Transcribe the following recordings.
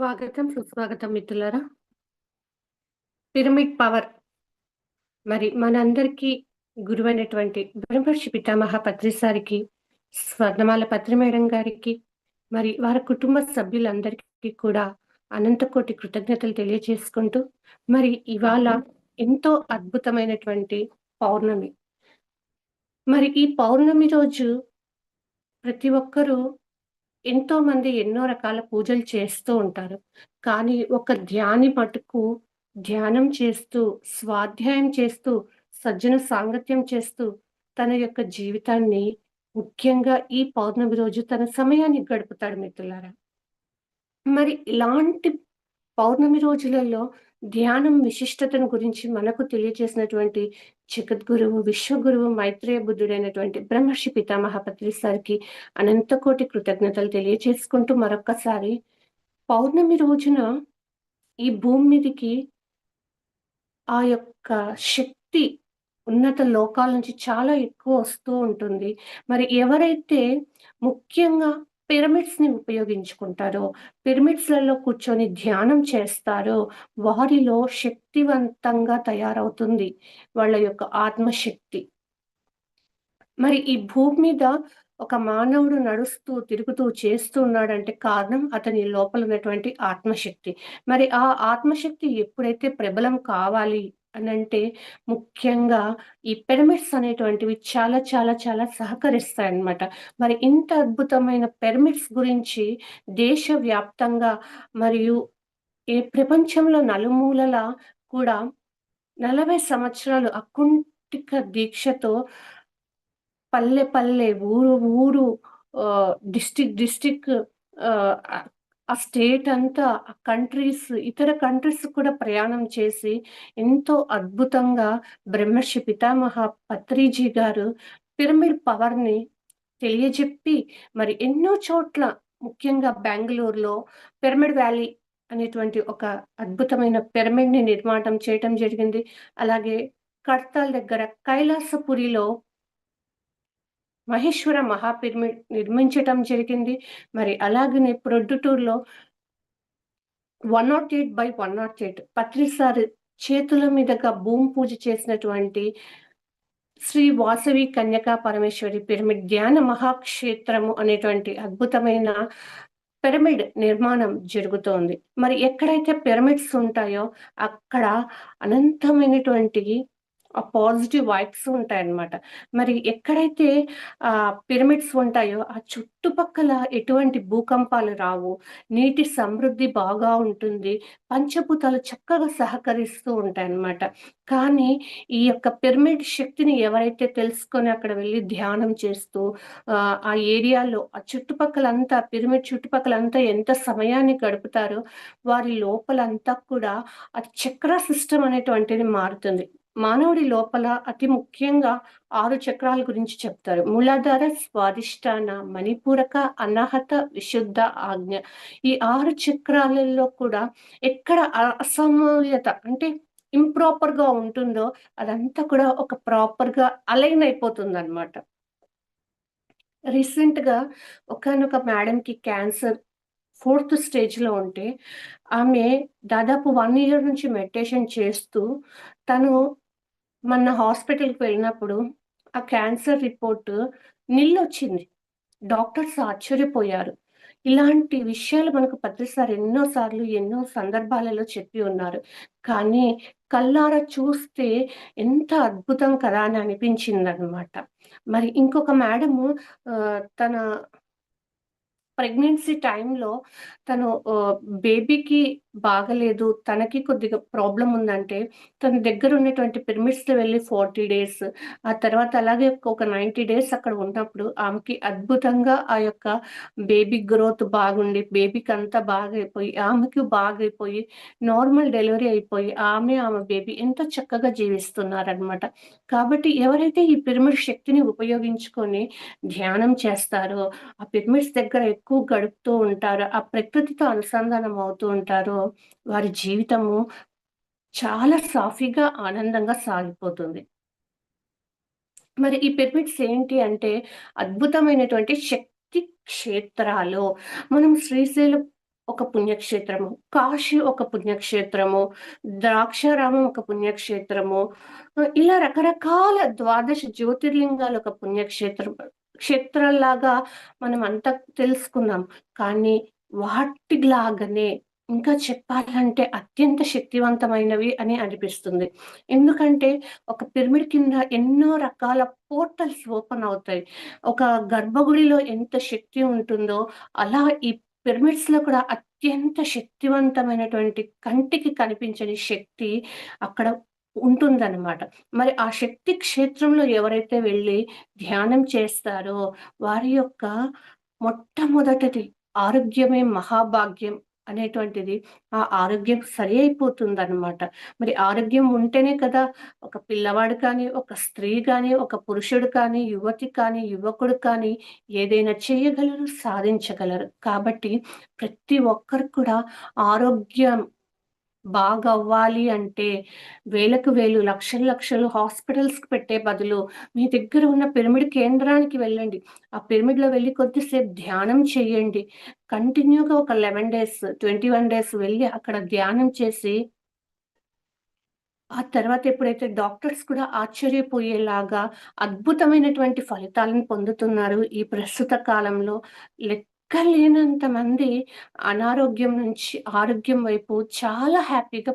స్వాగతం, సుస్వాగతం మిత్రులారా. Pyramid power. మరి మనందరికీ గురువైనటువంటి బ్రహ్మర్షి పితామహ పత్రిసారికి స్వర్ణమాల పత్రి మేడం గారికి, మరి వారి కుటుంబ సభ్యులందరికీ కూడా అనంతకోటి కృతజ్ఞతలు తెలియజేసుకుంటూ, మరి ఇవాళ ఎంతో అద్భుతమైనటువంటి పౌర్ణమి. మరి ఈ పౌర్ణమి రోజు ప్రతి ఒక్కరూ ఎంతో మంది ఎన్నో రకాల పూజలు చేస్తూ ఉంటారు. కానీ ఒక ధ్యాని మటుకు ధ్యానం చేస్తూ, స్వాధ్యాయం చేస్తూ, సజ్జన సాంగత్యం చేస్తూ, తన యొక్క జీవితాన్ని ముఖ్యంగా ఈ పౌర్ణమి రోజు తన సమయాన్ని గడుపుతాడు మిత్రులారా. మరి ఇలాంటి పౌర్ణమి రోజులలో ధ్యానం విశిష్టతను గురించి మనకు తెలియజేసినటువంటి జగద్గురువు, విశ్వగురువు, మైత్రేయ బుద్ధుడైనటువంటి బ్రహ్మర్షి పితామహ పత్రి అనంతకోటి కృతజ్ఞతలు తెలియజేసుకుంటూ మరొక్కసారి పౌర్ణమి రోజున ఈ భూమి మీదికి ఆ యొక్క శక్తి ఉన్నత లోకాల నుంచి చాలా ఎక్కువ వస్తూ ఉంటుంది. మరి ఎవరైతే ముఖ్యంగా పిరమిడ్స్‌ని ఉపయోగించుకుంటారో, పిరమిడ్స్‌లలో కూర్చొని ధ్యానం చేస్తారో, వారిలో శక్తివంతంగా తయారవుతుంది వాళ్ళ యొక్క ఆత్మశక్తి. మరి ఈ భూమి మీద ఒక మానవుడు నడుస్తూ, తిరుగుతూ, చేస్తూ ఉన్నాడంటే కారణం అతని లోపల ఉన్నటువంటి ఆత్మశక్తి. మరి ఆ ఆత్మశక్తి ఎప్పుడైతే ప్రబలం కావాలి అనంటే ముఖ్యంగా ఈ పిరమిడ్స్ అనేటువంటివి చాలా చాలా చాలా సహకరిస్తాయి అన్నమాట మరి ఇంత అద్భుతమైన పిరమిడ్స్ గురించి దేశవ్యాప్తంగా మరియు ఈ ప్రపంచంలో నలుమూలలా కూడా 40 సంవత్సరాలు అకుంఠిక దీక్షతో పల్లె పల్లె, ఊరు ఊరు డిస్టిక్ డిస్టిక్ ఆ స్టేట్ అంతా, ఆ కంట్రీస్ ఇతర కంట్రీస్ కూడా ప్రయాణం చేసి ఎంతో అద్భుతంగా బ్రహ్మర్షి పితామహ పత్రిజీ గారు పిరమిడ్ పవర్‌ని తెలియజెప్పి మరి ఎన్నో చోట్ల ముఖ్యంగా బెంగళూరులో పిరమిడ్ వ్యాలీ అనేటువంటి ఒక అద్భుతమైన పిరమిడ్‌ని నిర్మాణం చేయటం జరిగింది. అలాగే కడతాల్ దగ్గర కైలాసపురిలో మహేశ్వర మహా పిరమిడ్ నిర్మించటం జరిగింది. మరి అలాగనే ప్రొద్దుటూరులో 108/108 పత్రి సార్ చేతుల మీదుగా భూమి పూజ చేసినటువంటి శ్రీ వాసవి కన్యకా పరమేశ్వరి పిరమిడ్ ధ్యాన మహాక్షేత్రము అనేటువంటి అద్భుతమైన పిరమిడ్ నిర్మాణం జరుగుతోంది. మరి ఎక్కడైతే పిరమిడ్స్ ఉంటాయో అక్కడ అనంతమైనటువంటి ఆ పాజిటివ్ వైబ్స్ ఉంటాయన్నమాట. మరి ఎక్కడైతే ఆ పిరమిడ్స్ ఉంటాయో ఆ చుట్టుపక్కల ఎటువంటి భూకంపాలు రావు. నీటి సమృద్ధి బాగా ఉంటుంది. పంచభూతాలు చక్కగా సహకరిస్తూ ఉంటాయన్నమాట. కానీ ఈ యొక్క పిరమిడ్ శక్తిని ఎవరైతే తెలుసుకొని అక్కడ వెళ్ళి ధ్యానం చేస్తూ ఆ ఏరియాలో ఆ చుట్టుపక్కలంతా పిరమిడ్ చుట్టుపక్కలంతా ఎంత సమయాన్ని గడుపుతారో వారి లోపలంతా కూడా ఆ చక్ర సిస్టమ్ అనేటువంటిది మారుతుంది. మానవుడి లోపల అతి ముఖ్యంగా ఆరు చక్రాల గురించి చెప్తారు. మూలాధార, స్వాదిష్టాన, మణిపూరక, అనాహత, విశుద్ధ, ఆజ్ఞ. ఈ ఆరు చక్రాలలో కూడా ఎక్కడ అసమూల్యత అంటే ఇంప్రాపర్‌గా ఉంటుందో అదంతా కూడా ఒక ప్రాపర్‌గా అలైన్ అయిపోతుంది అన్నమాట రీసెంట్‌గా ఒకానొక మేడంకి క్యాన్సర్ ఫోర్త్ స్టేజ్‌లో ఉంటే ఆమె దాదాపు వన్ ఇయర్ నుంచి మెడిటేషన్ చేస్తూ తను మొన్న హాస్పిటల్‌కి వెళ్ళినప్పుడు ఆ క్యాన్సర్ రిపోర్ట్ నిల్లొచ్చింది. డాక్టర్స్ ఆశ్చర్యపోయారు. ఇలాంటి విషయాలు మనకు పత్రి ఎన్నోసార్లు ఎన్నో సార్లు, ఎన్నో సందర్భాలలో చెప్పి ఉన్నారు. కానీ కళ్ళారా చూస్తే ఎంత అద్భుతం కదా అని అనిపించిందనమాట మరి ఇంకొక మేడము తన ప్రెగ్నెన్సీ టైంలో తను బేబీకి బాగలేదు. తనకి కొద్దిగా ప్రాబ్లం ఉందంటే తన దగ్గర ఉన్నటువంటి పిరమిడ్స్‌లో వెళ్ళి ఫార్టీ డేస్ ఆ తర్వాత అలాగే ఒక 90 డేస్ అక్కడ ఉన్నప్పుడు ఆమెకి అద్భుతంగా ఆ యొక్క బేబీ గ్రోత్ బాగుండి బేబీకి అంతా బాగైపోయి ఆమెకి బాగైపోయి నార్మల్ డెలివరీ అయిపోయి ఆమె, ఆమె బేబీ ఎంతో చక్కగా జీవిస్తున్నారనమాట కాబట్టి ఎవరైతే ఈ పిరమిడ్ శక్తిని ఉపయోగించుకొని ధ్యానం చేస్తారో, ఆ పిరమిడ్స్ దగ్గర ఎక్కువ గడుపుతూ ఉంటారో, ఆ ప్రకృతితో అనుసంధానం అవుతూ ఉంటారో వారి జీవితము చాలా సాఫీగా, ఆనందంగా సాగిపోతుంది. మరి ఈ పిరమిడ్స్ ఏంటి అంటే అద్భుతమైనటువంటి శక్తి క్షేత్రాలు. మనం శ్రీశైలం ఒక పుణ్యక్షేత్రము కాశీ ఒక పుణ్యక్షేత్రము ద్రాక్షారామం ఒక పుణ్యక్షేత్రము ఇలా రకరకాల ద్వాదశ జ్యోతిర్లింగాలు ఒక పుణ్యక్షేత్రం క్షేత్రాల్లాగా మనం అంతా తెలుసుకున్నాం కానీ వాటిలాగానే ఇంకా చెప్పాలంటే అత్యంత శక్తివంతమైనవి అని అనిపిస్తుంది. ఎందుకంటే ఒక పిరమిడ్ కింద ఎన్నో రకాల పోర్టల్స్ ఓపెన్ అవుతాయి. ఒక గర్భగుడిలో ఎంత శక్తి ఉంటుందో అలా ఈ పిరమిడ్స్లో కూడా అత్యంత శక్తివంతమైనటువంటి కంటికి కనిపించని శక్తి అక్కడ ఉంటుందన్నమాట. మరి ఆ శక్తి క్షేత్రంలో ఎవరైతే వెళ్ళి ధ్యానం చేస్తారో వారి యొక్క మొట్టమొదటిది ఆరోగ్యమే మహాభాగ్యం అనేటువంటిది ఆ ఆరోగ్యం సరి అయిపోతుంది అనమాట మరి ఆరోగ్యం ఉంటేనే కదా ఒక పిల్లవాడు కానీ ఒక స్త్రీ కానీ ఒక పురుషుడు కానీ యువతి కానీ యువకుడు కానీ ఏదైనా చేయగలరు సాధించగలరు. కాబట్టి ప్రతి ఒక్కరు కూడా ఆరోగ్యం బాగా అవ్వాలి అంటే వేలకు వేలు లక్షలు లక్షలు హాస్పిటల్స్కి పెట్టే బదులు మీ దగ్గర ఉన్న పిరమిడ్ కేంద్రానికి వెళ్ళండి. ఆ పిరమిడ్లో వెళ్ళి కొద్దిసేపు ధ్యానం చేయండి కంటిన్యూగా ఒక eleven days twenty one days వెళ్ళి అక్కడ ధ్యానం చేసి ఆ తర్వాత ఎప్పుడైతే డాక్టర్స్ కూడా ఆశ్చర్యపోయేలాగా అద్భుతమైనటువంటి ఫలితాలను పొందుతున్నారు ఈ ప్రస్తుత కాలంలో లెక్కలేనంత మంది అనారోగ్యం నుంచి ఆరోగ్యం వైపు చాలా హ్యాపీగా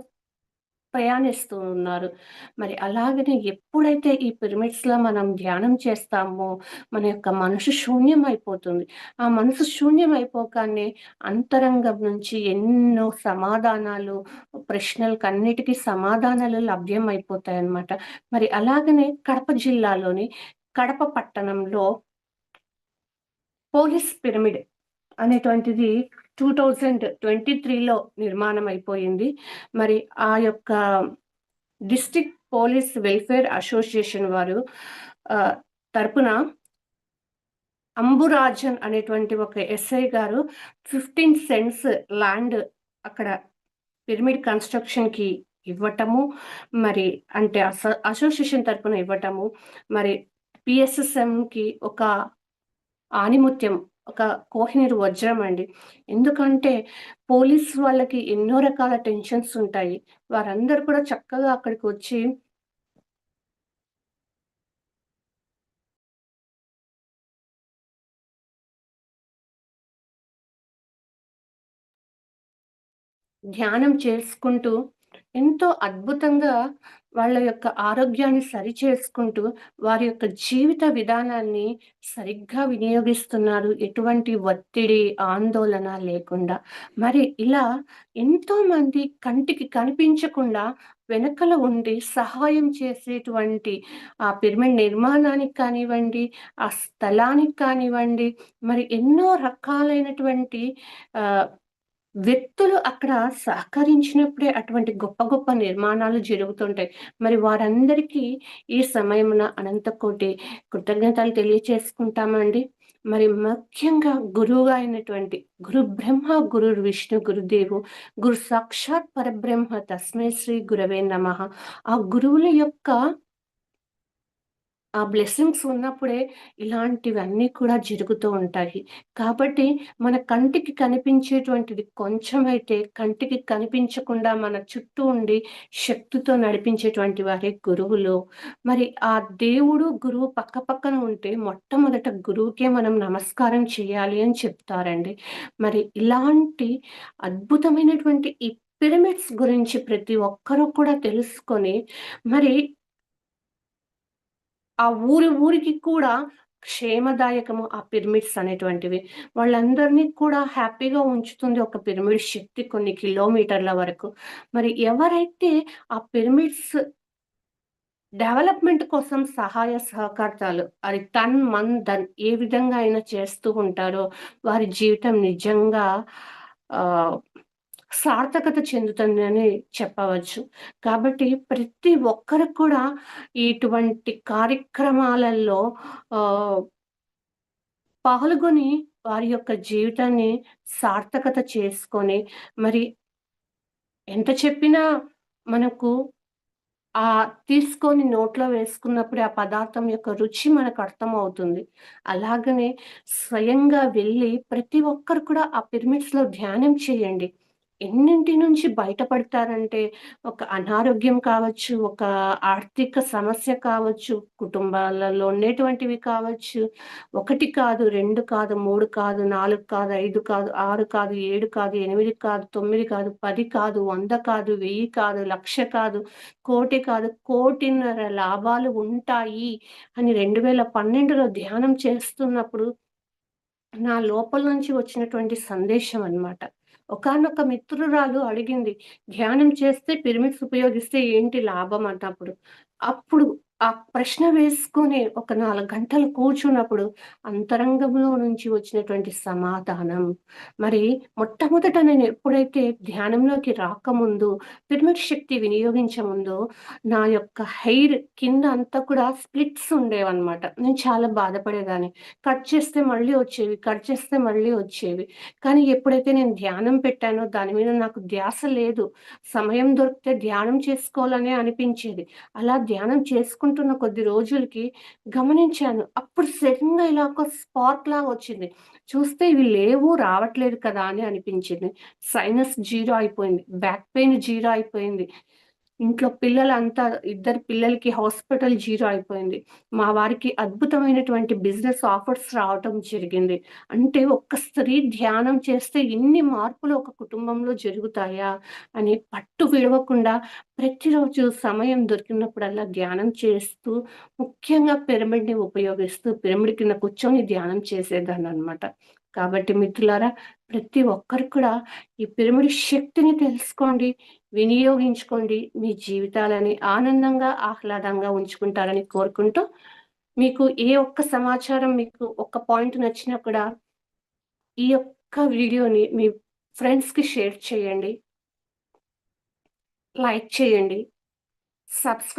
ప్రయాణిస్తూ ఉన్నారు. మరి అలాగనే ఎప్పుడైతే ఈ పిరమిడ్స్లో మనం ధ్యానం చేస్తామో మన యొక్క మనసు శూన్యం అయిపోతుంది ఆ మనసు శూన్యం అయిపోగానే అంతరంగం నుంచి ఎన్నో సమాధానాలు ప్రశ్నలకు అన్నిటికీ సమాధానాలు లభ్యం అయిపోతాయి అన్నమాట మరి అలాగనే కడప జిల్లాలోని కడప పట్టణంలో పోలీస్ పిరమిడ్ అనేటువంటిది టూ థౌజండ్ ట్వంటీ త్రీలో నిర్మాణం అయిపోయింది మరి ఆ యొక్క డిస్టిక్ పోలీస్ వెల్ఫేర్ అసోసియేషన్ వారు తరపున అంబురాజన్ అనేటువంటి ఒక ఎస్ఐ గారు ఫిఫ్టీన్ సెంట్స్ ల్యాండ్ అక్కడ పిరమిడ్ కన్స్ట్రక్షన్కి ఇవ్వటము మరి అంటే అసోసియేషన్ తరపున ఇవ్వటము మరి పిఎస్ఎస్ఎంకి ఒక ఆనిముత్యం ఒక కోహినీర్ వజ్రం అండి. ఎందుకంటే పోలీస్ వాళ్ళకి ఎన్నో రకాల టెన్షన్స్ ఉంటాయి. వారందరూ కూడా చక్కగా అక్కడికి వచ్చి ధ్యానం చేసుకుంటూ ఎంతో అద్భుతంగా వాళ్ళ యొక్క ఆరోగ్యాన్ని సరి చేసుకుంటూ వారి యొక్క జీవిత విధానాన్ని సరిగ్గా వినియోగిస్తున్నారు. ఎటువంటి ఒత్తిడి ఆందోళన లేకుండా. మరి ఇలా ఎంతో మంది కంటికి కనిపించకుండా వెనకల ఉండి సహాయం చేసేటువంటి ఆ పిరమిడ్ నిర్మాణానికి కానివ్వండి ఆ స్థలానికి కానివ్వండి మరి ఎన్నో రకాలైనటువంటి వ్యక్తులు అక్కడ సహకరించినప్పుడే అటువంటి గొప్ప గొప్ప నిర్మాణాలు జరుగుతుంటాయి. మరి వారందరికీ ఈ సమయమున అనంతకోటి కృతజ్ఞతలు తెలియచేసుకుంటామండి. మరి ముఖ్యంగా గురువుగా అయినటువంటి గురు బ్రహ్మ గురు విష్ణు గురుదేవు గురు సాక్షాత్ పరబ్రహ్మ తస్మై శ్రీ గురవే నమ. ఆ గురువుల యొక్క ఆ బ్లెస్సింగ్స్ ఉన్నప్పుడే ఇలాంటివన్నీ కూడా జరుగుతూ ఉంటాయి. కాబట్టి మన కంటికి కనిపించేటువంటిది కొంచెమైతే కంటికి కనిపించకుండా మన చుట్టూ ఉండి శక్తితో నడిపించేటువంటి వారే గురువులు. మరి ఆ దేవుడు గురువు పక్క పక్కన ఉంటే మొట్టమొదట గురువుకే మనం నమస్కారం చేయాలి అని చెప్తారండి. మరి ఇలాంటి అద్భుతమైనటువంటి ఈ పిరమిడ్స్ గురించి ప్రతి ఒక్కరూ కూడా తెలుసుకొని మరి ఆ ఊరి ఊరికి కూడా క్షేమదాయకము ఆ పిరమిడ్స్ అనేటువంటివి. వాళ్ళందరినీ కూడా హ్యాపీగా ఉంచుతుంది ఒక పిరమిడ్ శక్తి కొన్ని కిలోమీటర్ల వరకు. మరి ఎవరైతే ఆ పిరమిడ్స్ డెవలప్మెంట్ కోసం సహాయ సహకారాలు అది తన్ మన్ ధన్ ఏ విధంగా అయినా చేస్తూ ఉంటారో వారి జీవితం నిజంగా ఆ సార్థకత చెందుతుందని చెప్పవచ్చు కాబట్టి ప్రతి ఒక్కరు కూడా ఇటువంటి కార్యక్రమాలలో పాల్గొని వారి యొక్క జీవితాన్ని సార్థకత చేసుకొని మరి ఎంత చెప్పినా మనకు ఆ తీసుకొని నోట్లో వేసుకున్నప్పుడు ఆ పదార్థం యొక్క రుచి మనకు అర్థమవుతుంది. అలాగనే స్వయంగా వెళ్ళి ప్రతి ఒక్కరు కూడా ఆ పిరమిడ్స్‌లో ధ్యానం చేయండి. ఎన్నింటి నుంచి బయటపడతారంటే, ఒక అనారోగ్యం కావచ్చు, ఒక ఆర్థిక సమస్య కావచ్చు, కుటుంబాలలో ఉండేటువంటివి కావచ్చు. ఒకటి కాదు, రెండు కాదు, మూడు కాదు, నాలుగు కాదు, ఐదు కాదు, ఆరు కాదు, ఏడు కాదు, ఎనిమిది కాదు, తొమ్మిది కాదు, పది కాదు, వంద కాదు, వెయ్యి కాదు, లక్ష కాదు, కోటి కాదు, కోటిన్నర లాభాలు ఉంటాయి అని 2012లో ధ్యానం చేస్తున్నప్పుడు నా లోపల నుంచి వచ్చినటువంటి సందేశం అన్నమాట. ఒకనొక మిత్రురాలు అడిగింది. ధ్యానం చేస్తే పిరమిడ్స్ ఉపయోగిస్తే ఏంటి లాభం అన్నప్పుడు. అప్పుడు ఆ ప్రశ్న వేసుకొని ఒక నాలుగు గంటలు కూర్చున్నప్పుడు అంతరంగంలో నుంచి వచ్చినటువంటి సమాధానం. మరి మొట్టమొదట నేను ఎప్పుడైతే ధ్యానంలోకి రాకముందు పిరమిడ్ శక్తి వినియోగించముందో నా యొక్క హెయిర్ కింద అంతా కూడా స్ప్లిట్స్ ఉండేవన్నమాట. నేను చాలా బాధపడేదాన్ని. కట్ చేస్తే మళ్ళీ వచ్చేవి. కట్ చేస్తే మళ్ళీ వచ్చేవి. కానీ ఎప్పుడైతే నేను ధ్యానం పెట్టానో దాని మీద నాకు ధ్యాస లేదు. సమయం దొరికితే ధ్యానం చేసుకోవాలనే అనిపించేది. అలా ధ్యానం చేసుకుంటున్న కొద్ది రోజులకి గమనించాను. అప్పుడు సడెన్‌గా ఇలా ఒక స్పార్క్‌లాగా వచ్చింది. చూస్తే ఇవి లేవు, రావట్లేదు కదా! అని అనిపించింది. సైనస్ జీరో అయిపోయింది. బ్యాక్ పెయిన్ జీరో అయిపోయింది. ఇంట్లో పిల్లలంతా ఇద్దరు పిల్లలకి హాస్పిటల్ జీరో అయిపోయింది. మా వారికి అద్భుతమైనటువంటి బిజినెస్ ఆఫర్స్ రావటం జరిగింది. అంటే ఒక్క స్త్రీ ధ్యానం చేస్తే ఇన్ని మార్పులు ఒక కుటుంబంలో జరుగుతాయా? అని పట్టు విడవకుండా ప్రతిరోజు సమయం దొరికినప్పుడల్లా ధ్యానం చేస్తూ, ముఖ్యంగా పిరమిడ్‌ని ఉపయోగిస్తూ పిరమిడ్ కింద కూర్చొని ధ్యానం చేసేదాన్ని అనమాట కాబట్టి మిత్రులారా ప్రతి ఒక్కరు కూడా ఈ పిరమిడ్ శక్తిని తెలుసుకోండి. వినియోగించుకోండి. మీ జీవితాలని ఆనందంగా, ఆహ్లాదంగా ఉంచుకుంటారని కోరుకుంటూ, మీకు ఏ ఒక్క సమాచారం మీకు ఒక్క పాయింట్ నచ్చినా కూడా ఈ యొక్క వీడియోని మీ ఫ్రెండ్స్‌కి షేర్ చేయండి. లైక్ చేయండి. సబ్స్క్రైబ్